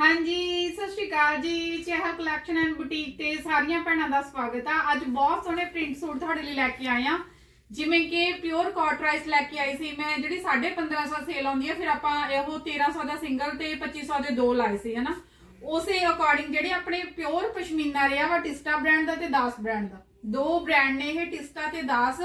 ਹਾਂਜੀ, ਸਤਿ ਸ਼੍ਰੀ ਅਕਾਲ ਜੀ। ਚਾਹਾ ਕਲੈਕਸ਼ਨ ਐਂਡ ਬੁਟੀਕ ਤੇ ਸਾਰੀਆਂ ਭੈਣਾਂ ਦਾ ਸਵਾਗਤ ਆ। ਅੱਜ ਬਹੁਤ ਸੋਹਣੇ ਪ੍ਰਿੰਟ ਸੂਟ ਤੁਹਾਡੇ ਲਈ ਲੈ ਕੇ ਆਏ ਆ। ਜਿਵੇਂ ਕਿ ਪਿਓਰ ਕਾਟ ਰਾਈਸ ਲੈ ਕੇ ਆਈ ਸੀ ਮੈਂ, ਜਿਹੜੀ 1550 ਸੇਲ ਆਉਂਦੀ ਆ, ਫਿਰ ਆਪਾਂ ਇਹੋ 1300 ਦਾ ਸਿੰਗਲ ਤੇ 2500 ਦੇ ਦੋ ਲਾਏ ਸੀ, ਹਨਾ? ਉਸੇ ਅਕੋਰਡਿੰਗ ਜਿਹੜੇ ਆਪਣੇ ਪਿਓਰ ਪਸ਼ਮੀਨਾ ਰਿਹਾ ਵਾ, ਟਿਸਟਾ ਬ੍ਰਾਂਡ ਦਾ ਤੇ ਦਾਸ ਬ੍ਰਾਂਡ ਦਾ। ਦੋ ਬ੍ਰਾਂਡ ਨੇ ਇਹ ਟਿਸਟਾ ਤੇ ਦਾਸ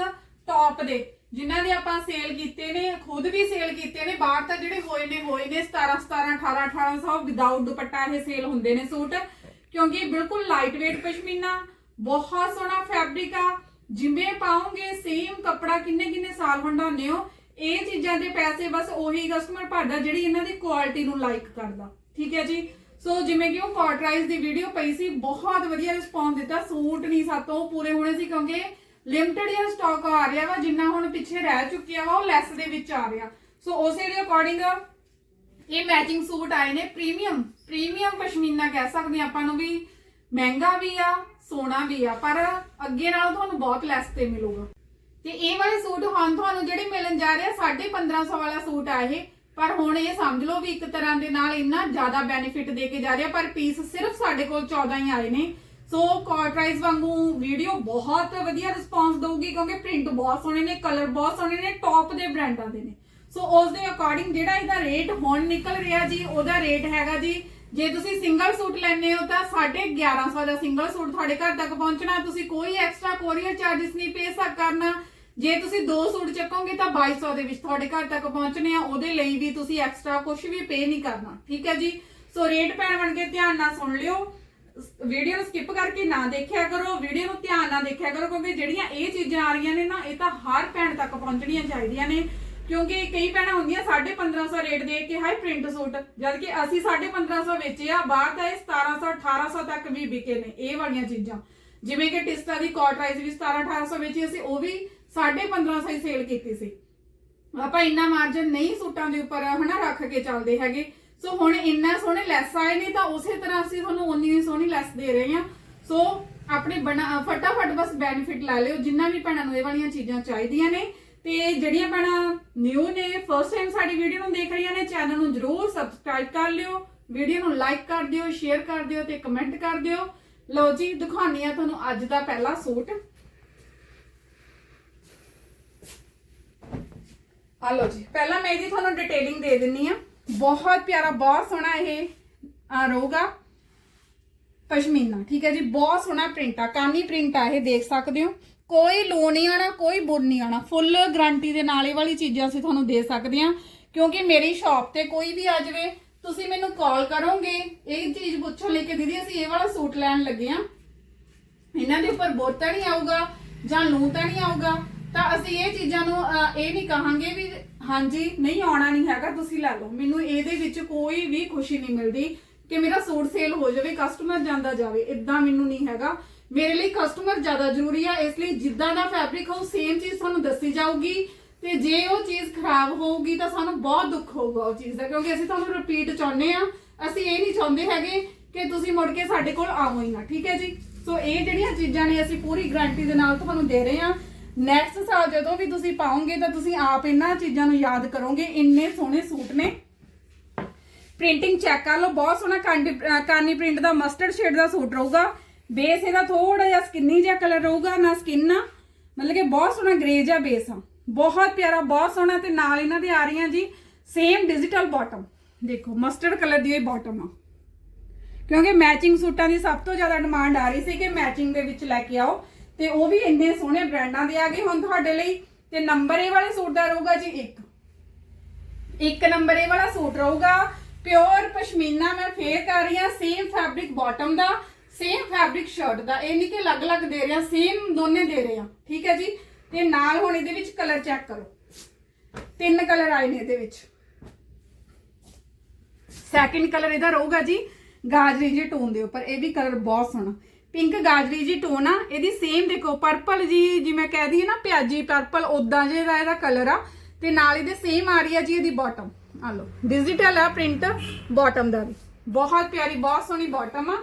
ਟੌਪ ਦੇ। ਜਿਨ੍ਹਾਂ ਦੇ ਆਪਾਂ ਸੇਲ ਕੀਤੇ ਨੇ, ਖੁਦ ਵੀ ਸੇਲ ਕੀਤੇ ਨੇ, ਬਾਹਰ ਤਾਂ ਜਿਹੜੇ ਹੋਏ ਨੇ ਹੋਏ ਨੇ 17 17 18 1800 ਵਿਦਆਊਟ ਦੁਪੱਟਾ ਇਹ ਸੇਲ ਹੁੰਦੇ ਨੇ ਸੂਟ। ਕਿਉਂਕਿ ਬਿਲਕੁਲ ਲਾਈਟ weight ਪਸ਼ਮੀਨਾ, ਬਹੁਤ ਸੋਹਣਾ ਫੈਬਰਿਕ ਆ। ਜਿਵੇਂ ਪਾਉਂਗੇ ਸੇਮ ਕੱਪੜਾ ਕਿੰਨੇ ਕਿੰਨੇ ਸਾਲ ਵੰਡਾਉਂਦੇ ਹੋ, ਇਹ ਚੀਜ਼ਾਂ ਦੇ ਪੈਸੇ ਬਸ ਉਹੀ ਕਸਟਮਰ ਭਰਦਾ ਜਿਹੜੀ ਇਹਨਾਂ ਦੀ ਕੁਆਲਿਟੀ ਨੂੰ ਲਾਈਕ ਕਰਦਾ। ਠੀਕ ਹੈ ਜੀ? ਸੋ ਜਿਵੇਂ ਕਿ ਉਹ ਕਾਟਰਾਈਜ਼ ਦੀ ਵੀਡੀਓ ਪਈ ਸੀ, ਬਹੁਤ ਵਧੀਆ ਰਿਸਪੌਂਸ ਦਿੱਤਾ, ਸੂਟ ਨਹੀਂ ਸਾਤੋਂ ਪੂਰੇ ਹੋਣੇ ਸੀ ਕਿਉਂਕਿ ਲਿਮਟਿਡ ਜਿਹਾ ਸਟਾਕ ਆ ਰਿਹਾ ਵਾ, ਜਿੰਨਾ ਹੁਣ ਪਿੱਛੇ ਰਹਿ ਚੁੱਕਿਆ ਵਾ, ਉਹ ਲੈਸ ਦੇ ਵਿੱਚ ਆ ਰਿਹਾ। ਸੋ ਉਸੇ ਦੇ ਅਕੋਰਡਿੰਗ ਇਹ ਮੈਚਿੰਗ ਸੂਟ ਆਏ ਨੇ ਪ੍ਰੀਮੀਅਮ ਪ੍ਰੀਮੀਅਮ ਪਸ਼ਮੀਨਾ ਕਹਿ ਸਕਦੇ ਆਪਾਂ ਨੂੰ ਵੀ, ਮਹਿੰਗਾ ਵੀ ਆ, ਸੋਹਣਾ ਵੀ ਆ, ਪਰ ਅੱਗੇ ਨਾਲੋਂ ਤੁਹਾਨੂੰ ਬਹੁਤ ਲੈਸ ਤੇ ਮਿਲੂਗਾ। ਤੇ ਇਹ ਵਾਲੇ ਸੂਟ ਹੁਣ ਤੁਹਾਨੂੰ ਜਿਹੜੇ ਮਿਲਣ ਜਾ ਰਹੇ ਆ 1550 ਵਾਲਾ ਸੂਟ ਆ ਇਹ, ਪਰ ਹੁਣ ਇਹ ਸਮਝ ਲਓ ਵੀ ਇੱਕ ਤਰ੍ਹਾਂ ਦੇ ਨਾਲ ਇੰਨਾ ਜ਼ਿਆਦਾ ਬੈਨੀਫਿਟ ਦੇ ਕੇ ਜਾ ਰਿਹਾ, ਪਰ ਪੀਸ ਸਿਰਫ ਸਾਡੇ ਕੋਲ 14 ਹੀ ਆਏ ਨੇ। ਸੋ ਕਾਟਰਾਈਜ਼ ਵਾਂਗੂ ਵੀਡੀਓ ਬਹੁਤ ਵਧੀਆ ਰਿਸਪੌਂਸ ਦਊਗੀ ਕਿਉਂਕਿ ਪ੍ਰਿੰਟ ਬਹੁਤ ਸੋਹਣੇ ਨੇ ਕਲਰ ਬਹੁਤ ਸੋਹਣੇ ਨੇ ਟੌਪ ਦੇ ਬ੍ਰਾਂਡਾਂ ਦੇ ਨੇ। ਸੋ ਉਸ ਦੇ ਅਕੋਰਡਿੰਗ ਜਿਹੜਾ ਇਹਦਾ ਰੇਟ ਹੁਣ ਨਿਕਲ ਰਿਹਾ ਜੀ, ਉਹਦਾ ਰੇਟ ਹੈਗਾ ਜੀ, ਜੇ ਤੁਸੀਂ ਸਿੰਗਲ ਸੂਟ ਲੈਣੇ ਹੋ ਤਾਂ 1150 ਦਾ ਸਿੰਗਲ ਸੂਟ ਤੁਹਾਡੇ ਘਰ ਤੱਕ ਪਹੁੰਚਣਾ, ਤੁਸੀਂ ਕੋਈ ਐਕਸਟਰਾ ਕੋਰੀਅਰ ਚਾਰजेस ਨਹੀਂ ਪੇ ਕਰਨਾ। ਜੇ ਤੁਸੀਂ ਦੋ ਸੂਟ ਚੱਕੋਗੇ ਤਾਂ 2200 ਦੇ ਵਿੱਚ ਤੁਹਾਡੇ ਘਰ ਤੱਕ ਪਹੁੰਚਣੇ ਆ, ਉਹਦੇ ਲਈ ਵੀ ਤੁਸੀਂ ਐਕਸਟਰਾ ਕੁਝ ਵੀ ਪੇ ਨਹੀਂ ਕਰਨਾ। ਠੀਕ ਹੈ ਜੀ? ਸੋ ਰੇਟ ਪੈਣ ਬਣ ਕੇ ਧਿਆਨ ਨਾਲ ਸੁਣ ਲਿਓ। ਵੀਡੀਓ ਨੂੰ ਸਕਿਪ ਕਰਕੇ ਨਾ ਦੇਖਿਆ ਕਰੋ, ਵੀਡੀਓ ਨੂੰ ਧਿਆਨ ਨਾਲ ਦੇਖਿਆ ਕਰੋ, ਕਿਉਂਕਿ ਜਿਹੜੀਆਂ ਇਹ ਚੀਜ਼ਾਂ ਆ ਰਹੀਆਂ ਨੇ ਨਾ, ਇਹ ਤਾਂ ਹਰ ਭੈਣ ਤੱਕ ਪਹੁੰਚਣੀਆਂ ਚਾਹੀਦੀਆਂ ਨੇ। ਕਿਉਂਕਿ ਕਈ ਭੈਣਾਂ ਹੁੰਦੀਆਂ 1550 ਰੇਟ ਦੇ ਕੇ ਹਾਈ ਪ੍ਰਿੰਟ ਸੂਟ ਜਦ ਕਿ ਅਸੀਂ 1550 ਵੇਚੇ ਆ, ਬਾਹਰ ਤਾਂ ਇਹ 1700 1800 ਤੱਕ ਵੀ ਵਿਕੇ ਨੇ, ਇਹ ਵਾਲੀਆਂ ਚੀਜ਼ਾਂ। ਜਿਵੇਂ ਕਿ ਟਿਸਟਾ ਦੀ ਕਾਟਰਾਈਜ਼ ਵੀ 17 1800 ਵੇਚੀ ਅਸੀਂ, ਉਹ ਵੀ 1550 ਹੀ ਸੇਲ ਕੀਤੀ ਸੀ। ਆਪਾਂ ਇੰਨਾ ਮਾਰਜਨ ਨਹੀਂ ਸੂਟਾਂ ਦੇ ਉੱਪਰ, ਹਨਾ, ਰੱਖ ਕੇ ਚੱਲਦੇ ਹੈਗੇ। ਸੋ ਹੁਣ ਇੰਨਾ ਸੋਹਣੇ ਲੈਸ ਆਏ ਨੇ ਤਾਂ ਉਸੇ ਤਰ੍ਹਾਂ ਅਸੀਂ ਤੁਹਾਨੂੰ ਉਨੀ ਹੀ ਸੋਹਣੀ ਲੈਸ ਦੇ ਰਹੇ ਹਾਂ। ਸੋ ਆਪਣੇ ਬਣਾ ਫਟਾਫਟ ਬਸ ਬੈਨੀਫਿਟ ਲੈ ਲਿਓ, ਜਿੰਨਾ ਵੀ ਭੈਣਾਂ ਨੂੰ ਇਹ ਵਾਲੀਆਂ ਚੀਜ਼ਾਂ ਚਾਹੀਦੀਆਂ ਨੇ। ਤੇ ਜਿਹੜੀਆਂ ਭੈਣਾਂ ਨਿਊ ਨੇ ਫਸਟ ਟਾਈਮ ਸਾਡੀ ਵੀਡੀਓ ਨੂੰ ਦੇਖ ਰਹੀਆਂ ਨੇ ਚੈਨਲ ਨੂੰ ਜਰੂਰ ਸਬਸਕ੍ਰਾਈਬ ਕਰ ਲਿਓ। ਵੀਡੀਓ ਨੂੰ ਲਾਈਕ ਕਰ ਦਿਓ ਸ਼ੇਅਰ ਕਰ ਦਿਓ ਤੇ ਕਮੈਂਟ ਕਰ ਦਿਓ। ਲਓ ਜੀ, ਦਿਖਾਉਂਦੀ ਆ ਤੁਹਾਨੂੰ ਅੱਜ ਦਾ ਪਹਿਲਾ ਸੂਟ। ਆ ਲਓ ਜੀ, ਪਹਿਲਾਂ ਮੈਂ ਇਹਦੀ ਤੁਹਾਨੂੰ ਡਿਟੇਲਿੰਗ ਦੇ ਦਿੰਨੀ ਆ ਬਹੁਤ ਪਿਆਰਾ, ਬਹੁਤ ਸੋਹਣਾ ਇਹ, ਆ ਰਹੂਗਾ ਪਸ਼ਮੀਨਾ, ਠੀਕ ਹੈ ਜੀ, ਬਹੁਤ ਸੋਹਣਾ ਪ੍ਰਿੰਟ ਆ ਕਾਨੀ ਪ੍ਰਿੰਟ ਆ ਇਹ, ਦੇਖ ਸਕਦੇ ਹੋ। ਕੋਈ ਲੋ ਨਹੀਂ ਆਣਾ ਕੋਈ ਬੁਰ ਨਹੀਂ ਆਣਾ ਫੁੱਲ ਗਾਰੰਟੀ ਦੇ ਨਾਲ ਇਹ ਵਾਲੀ ਚੀਜ਼ਾਂ ਅਸੀਂ ਤੁਹਾਨੂੰ ਦੇ ਸਕਦੇ ਹਾਂ। ਕਿਉਂਕਿ ਮੇਰੀ ਸ਼ਾਪ ਤੇ ਕੋਈ ਵੀ ਆ ਜਾਵੇ, ਤੁਸੀਂ ਮੈਨੂੰ ਕਾਲ ਕਰੋਗੇ, ਇਹ ਚੀਜ਼ ਪੁੱਛਣ ਲਈ ਕਿ ਦੀਦੀ ਅਸੀਂ ਇਹ ਵਾਲਾ ਸੂਟ ਲੈਣ ਲੱਗੇ ਆ ਇਹਨਾਂ ਦੇ ਉੱਪਰ ਬੁਰ ਤਾਂ ਨਹੀਂ ਆਊਗਾ ਜਾਂ ਲੂ ਤਾਂ ਨਹੀਂ ਆਊਗਾ। ਤਾਂ ਅਸੀਂ ਇਹ ਚੀਜ਼ਾਂ ਨੂੰ ਇਹ ਨਹੀਂ ਕਹਾਂਗੇ ਵੀ ਹਾਂਜੀ, ਨਹੀਂ ਆਉਣਾ ਨਹੀਂ ਹੈਗਾ, ਤੁਸੀਂ ਲੈ ਲਓ। ਮੈਨੂੰ ਇਹਦੇ ਵਿੱਚ ਕੋਈ ਵੀ ਖੁਸ਼ੀ ਨਹੀਂ ਮਿਲਦੀ ਕਿ ਮੇਰਾ ਸੂਟ ਸੇਲ ਹੋ ਜਾਵੇ ਕਸਟਮਰ ਜਾਂਦਾ ਜਾਵੇ ਇਦਾਂ ਮੈਨੂੰ ਨਹੀਂ ਹੈਗਾ। ਮੇਰੇ ਲਈ ਕਸਟਮਰ ਜ਼ਿਆਦਾ ਜ਼ਰੂਰੀ ਆ, ਇਸ ਲਈ ਜਿੱਦਾਂ ਦਾ ਫੈਬਰਿਕ ਹੋਊ ਸੇਮ ਚੀਜ਼ ਤੁਹਾਨੂੰ ਦੱਸੀ ਜਾਊਗੀ। ਤੇ ਜੇ ਉਹ ਚੀਜ਼ ਖਰਾਬ ਹੋਊਗੀ ਤਾਂ ਸਾਨੂੰ ਬਹੁਤ ਦੁੱਖ ਹੋਊਗਾ ਉਹ ਚੀਜ਼ ਦਾ, ਕਿਉਂਕਿ ਅਸੀਂ ਤੁਹਾਨੂੰ ਰਿਪੀਟ ਚਾਹੁੰਦੇ ਆ। ਅਸੀਂ ਇਹ ਨਹੀਂ ਚਾਹੁੰਦੇ ਹੈਗੇ ਕਿ ਤੁਸੀਂ ਮੁੜ ਕੇ ਸਾਡੇ ਕੋਲ ਆਵੋ ਹੀ ਨਾ, ਠੀਕ ਹੈ ਜੀ? ਸੋ ਇਹ ਜਿਹੜੀਆਂ ਚੀਜ਼ਾਂ ਨੇ, ਅਸੀਂ ਪੂਰੀ ਗਾਰੰਟੀ ਦੇ ਨਾਲ ਤੁਹਾਨੂੰ ਦੇ ਰਹੇ ਹਾਂ। ਨੈਕਸਟ ਸਾਲ ਜਦੋਂ ਵੀ ਤੁਸੀਂ ਪਾਓਗੇ ਤਾਂ ਤੁਸੀਂ ਆਪ ਇਹਨਾਂ ਚੀਜ਼ਾਂ ਨੂੰ ਯਾਦ ਕਰੋਗੇ। ਇੰਨੇ ਸੋਹਣੇ ਸੂਟ ਨੇ। ਪ੍ਰਿੰਟਿੰਗ ਚੈੱਕ ਕਰ ਲਓ। ਬਹੁਤ ਸੋਹਣਾ ਕਾਂਡੀ ਕਾਨੀ ਪ੍ਰਿੰਟ ਦਾ ਮਸਟਰਡ ਸ਼ੇਡ ਦਾ ਸੂਟ ਰਹੂਗਾ। ਬੇਸ ਇਹਦਾ ਥੋੜਾ ਜਿਹਾ ਸਕਿੰਨੀ ਜਿਹਾ ਕਲਰ ਰਹੂਗਾ, ਨਾ ਸਕਿਨ ਆ ਮਤਲਬ ਕਿ ਬਹੁਤ ਸੋਹਣਾ ਗ੍ਰੇ ਜਿਹਾ ਬੇਸ ਆ। ਬਹੁਤ ਪਿਆਰਾ, ਬਹੁਤ ਸੋਹਣਾ ਤੇ ਨਾਲ ਇਹਨਾਂ ਦੇ ਆ ਰਹੀਆਂ ਜੀ ਸੇਮ ਡਿਜੀਟਲ ਬਾਟਮ ਦੇਖੋ ਮਸਟਰਡ ਕਲਰ ਦੀ ਇਹ ਬਾਟਮ ਆ। ਕਿਉਂਕਿ ਮੈਚਿੰਗ ਸੂਟਾਂ ਦੀ ਸਭ ਤੋਂ ਜ਼ਿਆਦਾ ਡਿਮਾਂਡ ਆ ਰਹੀ ਸੀ ਕਿ ਮੈਚਿੰਗ ਦੇ ਵਿੱਚ ਲੈ ਕੇ ਆਓ। ਤੇ ਉਹ ਵੀ ਇੰਨੇ ਸੋਹਣੇ ਬ੍ਰਾਂਡਾਂ ਦੇ ਆ ਗਏ। ਹੁਣ ਤੁਹਾਡੇ ਲਈ ਤੇ ਨੰਬਰ ਇਹ ਵਾਲੇ ਸੂਟ ਦਾ ਰਹੂਗਾ ਜੀ 1 ਇੱਕ ਨੰਬਰ ਇਹ ਵਾਲਾ ਸੂਟ ਰਹੂਗਾ। ਪਿਓਰ ਪਸ਼ਮੀਨਾ ਮੈਂ ਫੇਰ ਕਰ ਰਹੀ ਹਾਂ ਸੇਮ ਫੈਬਰਿਕ ਬਾਟਮ ਦਾ ਸੇਮ ਫੈਬਰਿਕ ਸ਼ਰਟ ਦਾ। ਇਹ ਨਹੀਂ ਕਿ ਅਲੱਗ-ਅਲੱਗ ਦੇ ਰਹੇ ਸੇਮ ਦੋਨੇ ਦੇ ਰਹੇ ਹਾਂ। ਠੀਕ ਹੈ ਜੀ? ਤੇ ਨਾਲ ਹੁਣ ਇਹਦੇ ਵਿੱਚ ਕਲਰ ਚੈੱਕ ਕਰੋ। ਤਿੰਨ ਕਲਰ ਆਏ ਨੇ ਇਹਦੇ ਵਿੱਚ। ਸੈਕਿੰਡ ਕਲਰ ਇਹਦਾ ਰਹੂਗਾ ਜੀ, ਗਾਜਰੀ ਜੀ ਟੋਨ ਦੇ ਉੱਪਰ। ਇਹ ਵੀ ਕਲਰ ਬਹੁਤ ਸੋਹਣਾ। ਪਿੰਕ ਗਾਜਰੀ ਜੀ ਟੋਨ ਆ ਇਹਦੀ ਸੇਮ ਦੇਖੋ ਪਰਪਲ ਜੀ, ਜਿਵੇਂ ਕਹਿ ਦਈਏ ਨਾ ਪਿਆਜੀ ਪਰਪਲ ਉਦਾਂ ਜਿਹੜਾ ਇਹਦਾ ਕਲਰ ਆ, ਤੇ ਨਾਲ ਇਹਦੇ ਸੇਮ ਆ ਰਹੀ ਆ ਜੀ ਇਹਦੀ ਬਾਟਮ ਆ ਲਓ ਡਿਜੀਟਲ ਆ ਪ੍ਰਿੰਟ ਬਾਟਮ ਦਾ ਵੀ। ਬਹੁਤ ਪਿਆਰੀ, ਬਹੁਤ ਸੋਹਣੀ ਬਾਟਮ ਆ।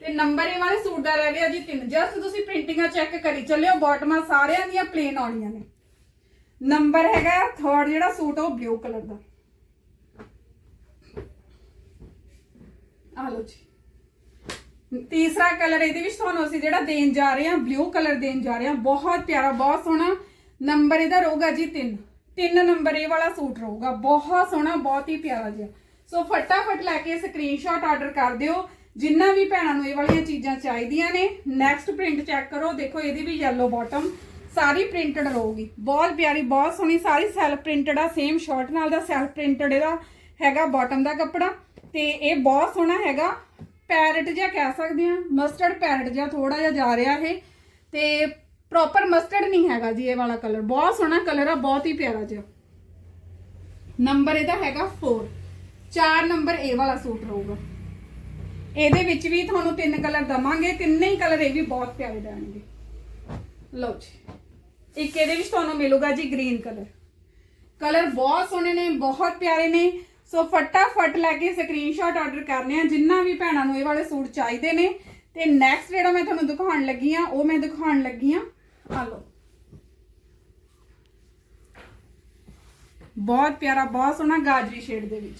ਤੇ ਨੰਬਰ ਇਹ ਵਾਲੇ ਸੂਟ ਦਾ ਰਹਿ ਗਿਆ ਜੀ ਤਿੰਨ। ਜਸਟ ਤੁਸੀਂ ਪ੍ਰਿੰਟਿੰਗਾਂ ਚੈੱਕ ਕਰੀ ਚੱਲਿਓ ਬਾਟਮਾਂ ਸਾਰਿਆਂ ਦੀਆਂ ਪਲੇਨ ਆਉਣੀਆਂ ਨੇ। ਨੰਬਰ ਹੈਗਾ ਥਰਡ ਜਿਹੜਾ ਸੂਟ ਉਹ ਬਲੂ ਕਲਰ ਦਾ। ਆ ਲਓ ਜੀ। ਤੀਸਰਾ ਕਲਰ ਇਹਦੇ ਵਿੱਚ ਤੁਹਾਨੂੰ ਅਸੀਂ ਜਿਹੜਾ ਦੇਣ ਜਾ ਰਹੇ ਹਾਂ ਬਲੂ ਕਲਰ ਦੇਣ ਜਾ ਰਹੇ ਹਾਂ। ਬਹੁਤ ਪਿਆਰਾ, ਬਹੁਤ ਸੋਹਣਾ ਨੰਬਰ ਇਹਦਾ ਰਹੂਗਾ ਜੀ 3 ਤਿੰਨ ਨੰਬਰ ਇਹ ਵਾਲਾ ਸੂਟ ਰਹੂਗਾ। ਬਹੁਤ ਸੋਹਣਾ, ਬਹੁਤ ਹੀ ਪਿਆਰਾ ਜਿਹਾ। ਸੋ ਫਟਾਫਟ ਲੈ ਕੇ ਸਕਰੀਨਸ਼ਾਟ ਆਰਡਰ ਕਰ ਦਿਓ। ਜਿੰਨਾ ਵੀ ਭੈਣਾਂ ਨੂੰ ਇਹ ਵਾਲੀਆਂ ਚੀਜ਼ਾਂ ਚਾਹੀਦੀਆਂ ਨੇ ਨੈਕਸਟ ਪ੍ਰਿੰਟ ਚੈੱਕ ਕਰੋ। ਦੇਖੋ, ਇਹਦੀ ਵੀ yellow ਬਾਟਮ ਸਾਰੀ ਪ੍ਰਿੰਟਡ ਰਹੂਗੀ। ਬਹੁਤ ਪਿਆਰੀ, ਬਹੁਤ ਸੋਹਣੀ, ਸਾਰੀ ਸੈਲਫ ਪ੍ਰਿੰਟਡ ਆ। ਸੇਮ ਸ਼ਰਟ ਨਾਲ ਦਾ ਸੈਲਫ ਪ੍ਰਿੰਟਡ ਇਹਦਾ ਹੈਗਾ ਬਾਟਮ ਦਾ ਕੱਪੜਾ। ਤੇ ਇਹ ਬਹੁਤ ਸੋਹਣਾ ਹੈਗਾ। ਪੈਰਟ ਜਿਹਾ ਕਹਿ ਸਕਦੇ ਆ ਮਸਟਰਡ ਪੈਰਟ ਜਿਹਾ ਥੋੜਾ ਜਿਹਾ ਜਾ ਰਿਹਾ ਇਹ, ਤੇ ਪ੍ਰੋਪਰ ਮਸਟਰਡ ਨਹੀਂ ਹੈਗਾ ਜੀ ਇਹ ਵਾਲਾ ਕਲਰ ਬਹੁਤ ਸੋਹਣਾ ਕਲਰ ਆ, ਬਹੁਤ ਹੀ ਪਿਆਰਾ ਜਿਹਾ। ਨੰਬਰ ਇਹਦਾ ਹੈਗਾ 4 ਚਾਰ ਨੰਬਰ ਇਹ ਵਾਲਾ ਸੂਟ ਰਹੂਗਾ। ਇਹਦੇ ਵਿੱਚ ਵੀ ਤੁਹਾਨੂੰ ਤਿੰਨ ਕਲਰ ਦਵਾਂਗੇ, ਤਿੰਨੇ ਹੀ ਕਲਰ ਇਹ ਵੀ ਬਹੁਤ ਪਿਆਰੇ ਦੇਣਗੇ ਲਓ ਜੀ। ਇੱਕ ਇਹਦੇ ਵਿੱਚ ਤੁਹਾਨੂੰ ਮਿਲੂਗਾ ਜੀ ਗ੍ਰੀਨ ਕਲਰ ਕਲਰ ਬਹੁਤ ਸੋਹਣੇ ਨੇ, ਬਹੁਤ ਪਿਆਰੇ ਨੇ। ਸੋ ਫਟਾਫਟ ਲੈ ਕੇ ਸਕਰੀਨਸ਼ਾਟ ਆਰਡਰ ਕਰਨੇ ਆ ਜਿੰਨਾ ਵੀ ਭੈਣਾਂ ਨੂੰ ਇਹ ਵਾਲੇ ਸੂਟ ਚਾਹੀਦੇ ਨੇ ਤੇ ਨੈਕਸਟ ਜਿਹੜਾ ਮੈਂ ਤੁਹਾਨੂੰ ਦਿਖਾਉਣ ਲੱਗੀ ਆ ਉਹ ਮੈਂ ਦਿਖਾਉਣ ਲੱਗੀ ਆ ਆ ਲਓ ਬਹੁਤ ਪਿਆਰਾ ਬਹੁਤ ਸੋਹਣਾ ਗਾਜਰੀ ਸ਼ੇਡ ਦੇ ਵਿੱਚ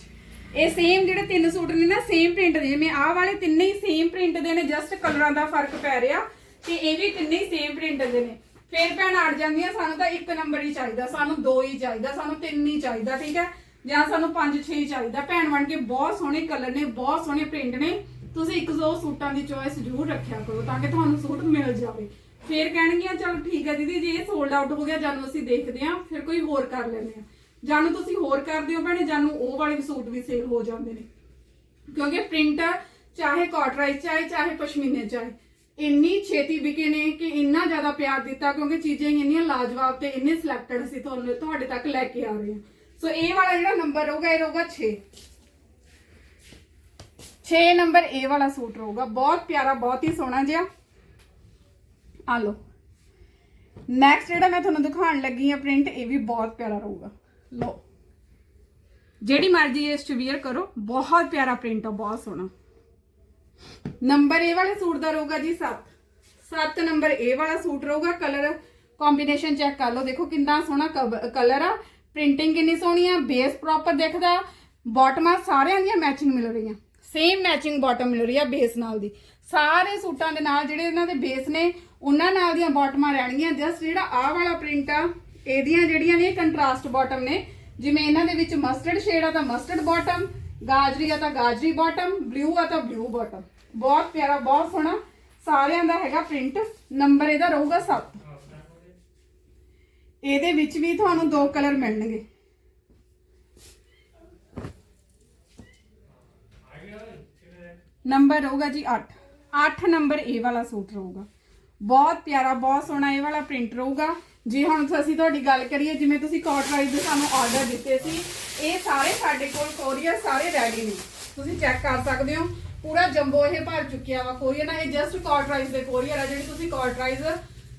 ਇਹ ਸੇਮ ਜਿਹੜੇ ਤਿੰਨ ਸੂਟ ਨੇ ਨਾ ਸੇਮ ਪ੍ਰਿੰਟ ਦੇ ਜਿਵੇਂ ਆਹ ਵਾਲੇ ਤਿੰਨੇ ਹੀ ਸੇਮ ਪ੍ਰਿੰਟ ਦੇ ਨੇ ਜਸਟ ਕਲਰਾਂ ਦਾ ਫ਼ਰਕ ਪੈ ਰਿਹਾ ਤੇ ਇਹ ਵੀ ਤਿੰਨੇ ਹੀ ਸੇਮ ਪ੍ਰਿੰਟ ਦੇ ਨੇ ਫੇਰ ਭੈਣ ਅੜ ਜਾਂਦੀਆਂ ਸਾਨੂੰ ਤਾਂ ਇੱਕ ਨੰਬਰ ਹੀ ਚਾਹੀਦਾ ਸਾਨੂੰ ਦੋ ਹੀ ਚਾਹੀਦਾ ਸਾਨੂੰ ਤਿੰਨ ਹੀ ਚਾਹੀਦਾ ਠੀਕ ਹੈ ਜਾਂ ਸਾਨੂੰ ਪੰਜ ਛੇ ਹੀ ਚਾਹੀਦਾ। ਭੈਣ ਬਣ ਕੇ ਬਹੁਤ ਸੋਹਣੇ ਕਲਰ ਨੇ, ਬਹੁਤ ਸੋਹਣੇ ਪ੍ਰਿੰਟ ਨੇ। ਤੁਸੀਂ ਇੱਕ ਦੋ ਸੂਟਾਂ ਦੀ ਚੋਇਸ ਜ਼ਰੂਰ ਰੱਖਿਆ ਕਰੋ ਤਾਂ ਕਿ ਤੁਹਾਨੂੰ ਸੂਟ ਮਿਲ ਜਾਵੇ। ਫੇਰ ਕਹਿਣਗੀਆਂ, ਚਲ ਠੀਕ ਹੈ ਦੀਦੀ, ਜੇ ਇਹ ਸੋਲਡ ਆਊਟ ਹੋ ਗਿਆ, ਜਾਨੂੰ ਅਸੀਂ ਦੇਖਦੇ ਹਾਂ, ਫਿਰ ਕੋਈ ਹੋਰ ਕਰ ਲੈਂਦੇ ਹਾਂ। ਜਾਨੂੰ ਤੁਸੀਂ ਹੋਰ ਕਰਦੇ ਹੋ ਭੈਣੇ, ਜਾਨੂੰ ਉਹ ਵਾਲੇ ਸੂਟ ਵੀ ਸੇਲ ਹੋ ਜਾਂਦੇ ਨੇ। ਕਿਉਂਕਿ ਪ੍ਰਿੰਟ ਚਾਹੇ ਕਾਟਰਾਈਜ਼ ਚਾਹੇ ਚਾਹੇ ਪਸ਼ਮੀਨੇ ਚਾਹੇ, ਇੰਨੀ ਛੇਤੀ ਵਿਕੇ ਨੇ ਕਿ ਇੰਨਾ ਜ਼ਿਆਦਾ ਪਿਆਰ ਦਿੱਤਾ, ਕਿਉਂਕਿ ਚੀਜ਼ਾਂ ਇੰਨੀਆਂ ਲਾਜਵਾਬ ਤੇ ਇੰਨੇ ਸਿਲੈਕਟਡ ਸੀ ਤੁਹਾਨੂੰ, ਤੁਹਾਡੇ ਤੱਕ ਲੈ ਕੇ ਆ ਰਹੇ ਹਾਂ। ਸੋ ਇਹ ਵਾਲਾ ਜਿਹੜਾ ਨੰਬਰ ਰਹੂਗਾ ਇਹ ਰਹੂਗਾ 6 6 ਨੰਬਰ ਇਹ ਵਾਲਾ ਸੂਟ ਰਹੂਗਾ ਬਹੁਤ ਪਿਆਰਾ ਬਹੁਤ ਹੀ ਸੋਹਣਾ ਜਿਹਾ ਆ ਲਓ ਨੈਕਸਟ ਜਿਹੜਾ ਮੈਂ ਤੁਹਾਨੂੰ ਦਿਖਾਉਣ ਲੱਗੀ ਆ ਪ੍ਰਿੰਟ ਇਹ ਵੀ ਬਹੁਤ ਪਿਆਰਾ ਰਹੂਗਾ ਲਓ ਜਿਹੜੀ ਮਰਜ਼ੀ ਇਸ ਚ ਵੀਅਰ ਕਰੋ ਬਹੁਤ ਪਿਆਰਾ ਪ੍ਰਿੰਟ ਆ ਬਹੁਤ ਸੋਹਣਾ ਨੰਬਰ ਇਹ ਵਾਲੇ ਸੂਟ ਦਾ ਰਹੂਗਾ ਜੀ 7 7 ਨੰਬਰ ਇਹ ਵਾਲਾ ਸੂਟ ਰਹੂਗਾ ਕਲਰ ਕੰਬੀਨੇਸ਼ਨ ਚੈੱਕ ਕਰ ਲਓ ਦੇਖੋ ਕਿੰਨਾ ਸੋਹਣਾ ਕਲਰ ਆ ਪ੍ਰਿੰਟਿੰਗ ਕਿੰਨੀ ਸੋਹਣੀ ਆ, ਬੇਸ ਪ੍ਰੋਪਰ ਦਿਖਦਾ ਬਾਟਮਾਂ ਸਾਰਿਆਂ ਦੀਆਂ ਮੈਚਿੰਗ ਮਿਲ ਰਹੀਆਂ। ਸੇਮ ਮੈਚਿੰਗ ਬਾਟਮ ਮਿਲ ਰਹੀ ਆ ਬੇਸ ਨਾਲ ਦੀ। ਸਾਰੇ ਸੂਟਾਂ ਦੇ ਨਾਲ ਜਿਹੜੇ ਇਹਨਾਂ ਦੇ ਬੇਸ ਨੇ, ਉਹਨਾਂ ਨਾਲ ਦੀਆਂ ਬਾਟਮਾਂ ਰਹਿਣਗੀਆਂ। ਜਸਟ ਜਿਹੜਾ ਆਹ ਵਾਲਾ ਪ੍ਰਿੰਟ ਆ, ਇਹਦੀਆਂ ਜਿਹੜੀਆਂ ਨੇ ਕੰਟਰਾਸਟ ਬਾਟਮ ਨੇ। ਜਿਵੇਂ ਇਹਨਾਂ ਦੇ ਵਿੱਚ ਮਸਟਰਡ ਸ਼ੇਡ ਆ ਤਾਂ ਮਸਟਰਡ ਬਾਟਮ ਗਾਜਰੀ ਆ ਤਾਂ ਗਾਜਰੀ ਬਾਟਮ ਬਲੂ ਆ ਤਾਂ ਬਲੂ ਬਾਟਮ ਬਹੁਤ ਪਿਆਰਾ, ਬਹੁਤ ਸੋਹਣਾ, ਸਾਰਿਆਂ ਦਾ ਹੈਗਾ ਪ੍ਰਿੰਟ ਨੰਬਰ ਇਹਦਾ ਰਹੂਗਾ 7 ਇਹਦੇ ਵਿੱਚ ਵੀ ਤੁਹਾਨੂੰ ਦੋ ਕਲਰ ਮਿਲਣਗੇ। ਨੰਬਰ ਰਹੂਗਾ ਜੀ 8 8 ਨੰਬਰ ਇਹ ਵਾਲਾ ਸੂਟ ਰਹੂਗਾ। ਬਹੁਤ ਪਿਆਰਾ, ਬਹੁਤ ਸੋਹਣਾ ਇਹ ਵਾਲਾ ਪ੍ਰਿੰਟ ਰਹੂਗਾ। ਜੇ ਹੁਣ ਅਸੀਂ ਤੁਹਾਡੀ ਗੱਲ ਕਰੀਏ, ਜਿਵੇਂ ਤੁਸੀਂ ਕਾਟਰਾਈਜ਼ ਦੇ ਸਾਨੂੰ ਆਰਡਰ ਦਿੱਤੇ ਸੀ, ਇਹ ਸਾਰੇ ਸਾਡੇ ਕੋਲ ਕੋਰੀਅਰ ਸਾਰੇ ਰੈਡੀ ਨੇ। ਤੁਸੀਂ ਚੈੱਕ ਕਰ ਸਕਦੇ ਹੋ। ਪੂਰਾ ਜੰਬੋ ਇਹ ਭਰ ਚੁੱਕਿਆ ਵਾ ਕੋਰੀਅਰ ਨਾਲ। ਇਹ ਜਸਟ ਕਾਟਰਾਈਜ਼ ਦੇ ਕੋਰੀਅਰ ਆ ਜਿਹੜੀ ਤੁਸੀਂ ਕਾਟਰਾਈਜ਼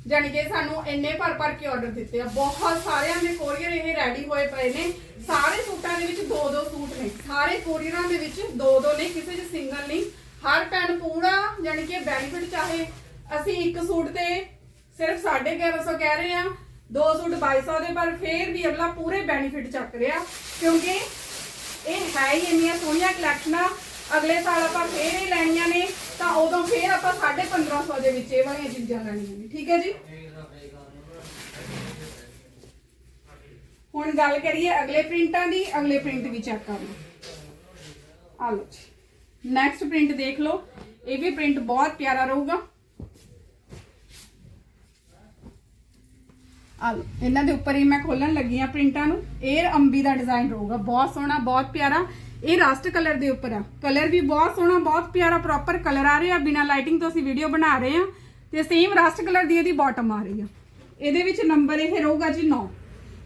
ਜਾਣੀ ਕਿ ਸਾਨੂੰ ਇੰਨੇ ਭਰ ਭਰ ਕੇ ਆਰਡਰ ਦਿੱਤੇ ਆ। ਬਹੁਤ ਸਾਰਿਆਂ ਦੇ ਕੋਰੀਅਰ ਇਹ ਰੈਡੀ ਹੋਏ ਪਏ ਨੇ। ਸਾਰੇ ਸੂਟਾਂ ਦੇ ਵਿੱਚ ਦੋ ਦੋ ਸੂਟ ਨੇ। ਸਾਰੇ ਕੋਰੀਅਰਾਂ ਦੇ ਵਿੱਚ ਦੋ ਦੋ ਨੇ, ਕਿਸੇ 'ਚ ਸਿੰਗਲ ਨਹੀਂ। ਹਰ ਭੈਣ ਪੂਰਾ, ਜਾਣੀ ਕਿ ਬੈਨੀਫਿਟ ਚਾਹੇ ਅਸੀਂ ਇੱਕ ਸੂਟ ਤੇ ਸਿਰਫ 1150 ਕਹਿ ਰਹੇ ਆ, ਦੋ ਸੂਟ 2200 ਦੇ, ਪਰ ਫੇਰ ਵੀ ਅਗਲਾ ਪੂਰੇ ਬੈਨੀਫਿਟ ਚੱਕ ਰਿਹਾ। ਕਿਉਂਕਿ ਇਹ ਹੈ ਹੀ ਇੰਨੀਆਂ ਸੋਹਣੀਆਂ ਕਲੈਕਸ਼ਨਾਂ ਅਗਲੇ ਸਾਲ ਆਪਾਂ ਫੇਰ ਹੀ ਲੈਣੀਆਂ ਨੇ। ਤਾਂ ਉਦੋਂ ਫੇਰ ਆਪਾਂ 1550 ਦੇ ਵਿੱਚ ਇਹ ਵਾਲੀਆਂ ਚੀਜ਼ਾਂ ਲੈਣੀਆਂ ਨੇ। ਠੀਕ ਹੈ ਜੀ? ਹੁਣ ਗੱਲ ਕਰੀਏ ਅਗਲੇ ਪ੍ਰਿੰਟਾਂ ਦੀ, ਅਗਲੇ ਪ੍ਰਿੰਟ ਵੀ ਚੈੱਕ ਕਰ ਲਓ। ਆ ਲਓ ਜੀ। ਨੈਕਸਟ ਪ੍ਰਿੰਟ ਦੇਖ ਲਓ। ਇਹ ਵੀ ਪ੍ਰਿੰਟ ਬਹੁਤ ਪਿਆਰਾ ਰਹੂਗਾ। ਆ ਲਓ। ਇਹਨਾਂ ਦੇ ਉੱਪਰ ਹੀ ਮੈਂ ਖੋਲਣ ਲੱਗੀ ਆ ਪ੍ਰਿੰਟਾਂ ਨੂੰ। ਇਹ ਅੰਬੀ ਦਾ ਡਿਜ਼ਾਈਨ ਰਹੂਗਾ। ਬਹੁਤ ਸੋਹਣਾ, ਬਹੁਤ ਪਿਆਰਾ। ਇਹ ਰਸਟ ਕਲਰ ਦੇ ਉੱਪਰ ਆ। ਕਲਰ ਵੀ ਬਹੁਤ ਸੋਹਣਾ, ਬਹੁਤ ਪਿਆਰਾ ਪ੍ਰੋਪਰ ਕਲਰ ਆ ਰਿਹਾ ਬਿਨਾ ਲਾਈਟਿੰਗ ਤੋਂ ਅਸੀਂ ਵੀਡੀਓ ਬਣਾ ਰਹੇ ਆ। ਤੇ ਸੇਮ ਰਸਟ ਕਲਰ ਦੀ ਇਹਦੀ ਬਾਟਮ ਆ ਰਹੀ ਆ। ਇਹਦੇ ਵਿੱਚ ਨੰਬਰ ਇਹ ਰਹੂਗਾ ਜੀ 9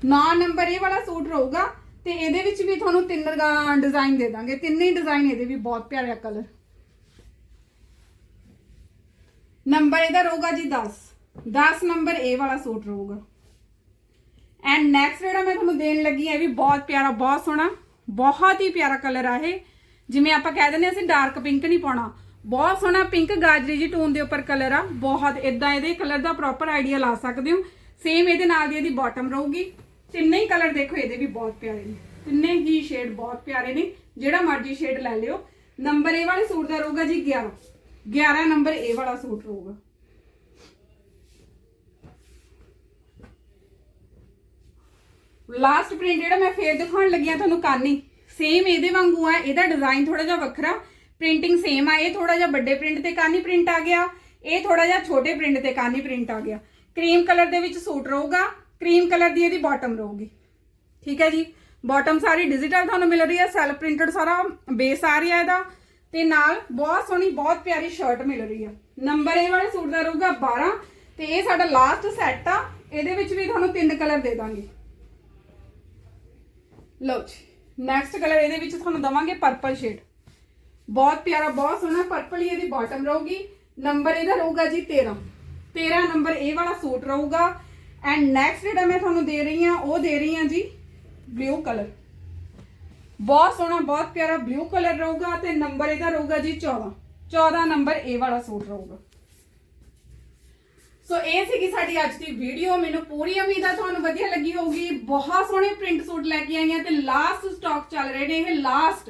9 ਨੰਬਰ ਇਹ ਵਾਲਾ ਸੂਟ ਰਹੂਗਾ। ਤੇ ਇਹਦੇ ਵਿੱਚ ਵੀ ਤੁਹਾਨੂੰ ਤਿੰਨ ਡਿਜ਼ਾਈਨ ਦੇ ਦਾਂਗੇ। ਤਿੰਨੇ ਹੀ ਡਿਜ਼ਾਈਨ ਇਹਦੇ ਵੀ ਬਹੁਤ ਪਿਆਰਾ ਕਲਰ ਨੰਬਰ ਇਹਦਾ ਰਹੂਗਾ ਜੀ 10 10 ਨੰਬਰ ਇਹ ਵਾਲਾ ਸੂਟ ਰਹੂਗਾ। ਐਂਡ ਨੈਕਸਟ ਜਿਹੜਾ ਮੈਂ ਤੁਹਾਨੂੰ ਦੇਣ ਲੱਗੀ ਹੈ ਇਹ ਵੀ ਬਹੁਤ ਪਿਆਰਾ, ਬਹੁਤ ਸੋਹਣਾ। ਬਹੁਤ ਹੀ ਪਿਆਰਾ ਕਲਰ ਆ ਇਹ। ਜਿਵੇਂ ਆਪਾਂ ਕਹਿ ਦਿੰਦੇ ਹਾਂ ਅਸੀਂ ਡਾਰਕ ਪਿੰਕ ਨਹੀਂ ਪਾਉਣਾ। ਬਹੁਤ ਸੋਹਣਾ ਪਿੰਕ ਗਾਜਰੀ ਜੀ ਟੋਨ ਦੇ ਉੱਪਰ ਕਲਰ ਆ। ਬਹੁਤ ਇਦਾਂ ਇਹਦੇ ਕਲਰ ਦਾ ਪ੍ਰੋਪਰ ਆਈਡੀਆ ਲਾ ਸਕਦੇ ਹੋ। ਸੇਮ ਇਹਦੇ ਨਾਲ ਦੀ ਇਹਦੀ ਬਾਟਮ ਰਹੂਗੀ। ਤਿੰਨੇ ਹੀ ਕਲਰ ਦੇਖੋ, ਇਹਦੇ ਵੀ ਬਹੁਤ ਪਿਆਰੇ ਨੇ। ਤਿੰਨੇ ਹੀ ਸ਼ੇਡ ਬਹੁਤ ਪਿਆਰੇ ਨੇ। ਜਿਹੜਾ ਮਰਜ਼ੀ ਸ਼ੇਡ ਲੈ ਲਿਓ। ਨੰਬਰ ਇਹ ਵਾਲੇ ਸੂਟ ਦਾ ਰਹੂਗਾ ਜੀ 11 11 ਨੰਬਰ ਇਹ ਵਾਲਾ ਸੂਟ ਰਹੂਗਾ। ਲਾਸਟ ਪ੍ਰਿੰਟ ਜਿਹੜਾ ਮੈਂ ਫੇਰ ਦਿਖਾਉਣ ਲੱਗਿਆ ਤੁਹਾਨੂੰ ਕਾਨੀ। ਸੇਮ ਇਹਦੇ ਵਾਂਗੂ ਆ, ਇਹਦਾ ਡਿਜ਼ਾਈਨ ਥੋੜਾ ਜਿਹਾ ਵੱਖਰਾ। ਪ੍ਰਿੰਟਿੰਗ ਸੇਮ ਆ, ਇਹ ਥੋੜਾ ਜਿਹਾ ਵੱਡੇ ਪ੍ਰਿੰਟ ਤੇ ਕਾਨੀ ਪ੍ਰਿੰਟ ਆ ਗਿਆ। ਇਹ ਥੋੜਾ ਜਿਹਾ ਛੋਟੇ ਪ੍ਰਿੰਟ ਤੇ ਕਾਨੀ ਪ੍ਰਿੰਟ ਆ ਗਿਆ। ਕਰੀਮ ਕਲਰ ਦੇ ਵਿੱਚ ਸੂਟ ਰਹੂਗਾ ਕਰੀਮ ਕਲਰ ਦੀ ਇਹਦੀ ਬਾਟਮ ਰਹੂਗੀ। ਠੀਕ ਹੈ ਜੀ? ਬਾਟਮ ਸਾਰੀ ਡਿਜੀਟਲ ਤੁਹਾਨੂੰ ਮਿਲ ਰਹੀ ਹੈ ਸੈਲਫ ਪ੍ਰਿੰਟਡ ਸਾਰਾ ਬੇਸ ਆ ਰਿਹਾ ਇਹਦਾ। ਤੇ ਨਾਲ ਬਹੁਤ ਸੋਹਣੀ, ਬਹੁਤ ਪਿਆਰੀ ਸ਼ਰਟ ਮਿਲ ਰਹੀ ਆ। ਨੰਬਰ ਇਹ ਵਾਲੇ ਸੂਟ ਦਾ ਰਹੂਗਾ 12 ਤੇ ਇਹ ਸਾਡਾ ਲਾਸਟ ਸੈੱਟ ਆ, ਇਹਦੇ ਵਿੱਚ ਵੀ ਤੁਹਾਨੂੰ ਤਿੰਨ ਕਲਰ ਦੇ ਦਾਂਗੇ। ਲਓ ਜੀ ਨੈਕਸਟ ਕਲਰ ਇਹਦੇ ਵਿੱਚ ਤੁਹਾਨੂੰ ਦਵਾਂਗੇ ਪਰਪਲ ਸ਼ੇਡ ਬਹੁਤ ਪਿਆਰਾ, ਬਹੁਤ ਸੋਹਣਾ ਪਰਪਲ ਹੀ ਇਹਦੀ ਬਾਟਮ ਰਹੂਗੀ। ਨੰਬਰ ਇਹਦਾ ਰਹੂਗਾ ਜੀ 13 13 ਨੰਬਰ ਇਹ ਵਾਲਾ ਸੂਟ ਰਹੂਗਾ। ਐਂਡ ਨੈਕਸਟ ਜਿਹੜਾ ਮੈਂ ਤੁਹਾਨੂੰ ਦੇ ਰਹੀ ਹਾਂ, ਉਹ ਦੇ ਰਹੀ ਹਾਂ ਜੀ ਬਲੂ ਕਲਰ ਬਹੁਤ ਸੋਹਣਾ, ਬਹੁਤ ਪਿਆਰਾ ਬਲੂ ਕਲਰ ਰਹੂਗਾ ਤੇ ਨੰਬਰ ਇਹਦਾ ਰਹੂਗਾ ਜੀ 14 14 ਨੰਬਰ ਇਹ ਵਾਲਾ ਸੂਟ ਰਹੂਗਾ। ਸੋ ਇਹ ਸੀਗੀ ਸਾਡੀ ਅੱਜ ਦੀ ਵੀਡੀਓ ਮੈਨੂੰ ਪੂਰੀ ਉਮੀਦ ਆ ਤੁਹਾਨੂੰ ਵਧੀਆ ਲੱਗੀ ਹੋਊਗੀ। ਬਹੁਤ ਸੋਹਣੇ ਪ੍ਰਿੰਟ ਸੂਟ ਲੈ ਕੇ ਆਈਆਂ ਤੇ ਲਾਸਟ ਸਟਾਕ ਚੱਲ ਰਹੇ ਨੇ ਇਹ ਲਾਸਟ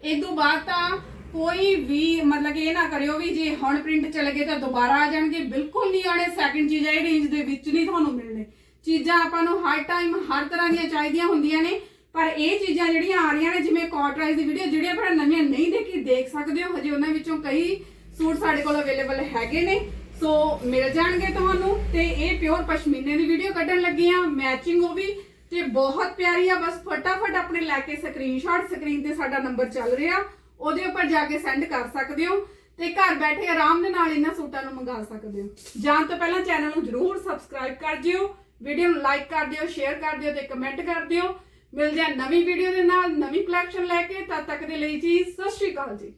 ਇਹ ਤੋਂ ਬਾਅਦ ਤਾਂ ਕੋਈ ਵੀ, ਮਤਲਬ ਇਹ ਨਾ ਕਰਿਓ ਵੀ ਜੇ ਹੁਣ ਪ੍ਰਿੰਟ ਚਲੇ ਗਏ ਤਾਂ ਦੁਬਾਰਾ ਆ ਜਾਣਗੇ। ਬਿਲਕੁਲ ਨਹੀਂ ਆਣੇ ਸੈਕਿੰਡ ਚੀਜ਼ ਇਹ ਰੇਂਜ ਦੇ ਵਿੱਚ ਨਹੀਂ ਤੁਹਾਨੂੰ ਮਿਲਣੇ। ਚੀਜ਼ਾਂ ਆਪਾਂ ਨੂੰ ਹਰ ਟਾਈਮ ਹਰ ਤਰ੍ਹਾਂ ਦੀਆਂ ਚਾਹੀਦੀਆਂ ਹੁੰਦੀਆਂ ਨੇ। ਪਰ ਇਹ ਚੀਜ਼ਾਂ ਜਿਹੜੀਆਂ ਆ ਰਹੀਆਂ ਨੇ, ਜਿਵੇਂ ਕਾਟਰਾਈਜ਼ ਦੀ ਵੀਡੀਓ ਜਿਹੜੀਆਂ ਆਪਾਂ ਨਵੀਆਂ ਨਹੀਂ ਦੇਖੀ, ਦੇਖ ਸਕਦੇ ਹੋ। ਹਜੇ ਉਹਨਾਂ ਵਿੱਚੋਂ ਕਈ ਸੂਟ ਸਾਡੇ ਕੋਲ ਅਵੇਲੇਬਲ ਹੈਗੇ ਨੇ। ਸੋ ਮਿਲ ਜਾਣਗੇ ਤੁਹਾਨੂੰ ਤੇ ਇਹ ਪਿਓਰ ਪਸ਼ਮੀਨੇ ਦੀ ਵੀਡੀਓ ਕੱਢਣ ਲੱਗੇ ਆ ਮੈਚਿੰਗ ਉਹ ਵੀ ਤੇ ਬਹੁਤ ਪਿਆਰੀ ਆ, ਬਸ ਫਟਾਫਟ ਆਪਣੇ ਲੈ ਕੇ ਸਕਰੀਨਸ਼ਾਟ ਸਕਰੀਨ ਤੇ ਸਾਡਾ ਨੰਬਰ ਚੱਲ ਰਿਹਾ। ਉਹਦੇ ਉੱਪਰ ਜਾ ਕੇ ਸੈਂਡ ਕਰ ਸਕਦੇ ਹੋ ਤੇ ਘਰ ਬੈਠੇ ਆਰਾਮ ਦੇ ਨਾਲ ਇਹਨਾਂ ਸੂਟਾਂ ਨੂੰ ਮੰਗਾ ਸਕਦੇ ਹੋ। ਜਾਣ ਤੋਂ ਪਹਿਲਾਂ ਚੈਨਲ ਨੂੰ ਜਰੂਰ ਸਬਸਕ੍ਰਾਈਬ ਕਰ ਦਿਓ ਵੀਡੀਓ ਨੂੰ ਲਾਈਕ ਕਰ ਦਿਓ ਸ਼ੇਅਰ ਕਰ ਦਿਓ ਤੇ ਕਮੈਂਟ ਕਰ ਦਿਓ। ਮਿਲਦੇ ਆ ਨਵੀਂ ਵੀਡੀਓ ਦੇ ਨਾਲ, ਨਵੀਂ ਕਲੈਕਸ਼ਨ ਲੈ ਕੇ, ਤਦ ਤੱਕ ਦੇ ਲਈ ਜੀ, ਸਤਿ ਸ਼੍ਰੀ ਅਕਾਲ ਜੀ।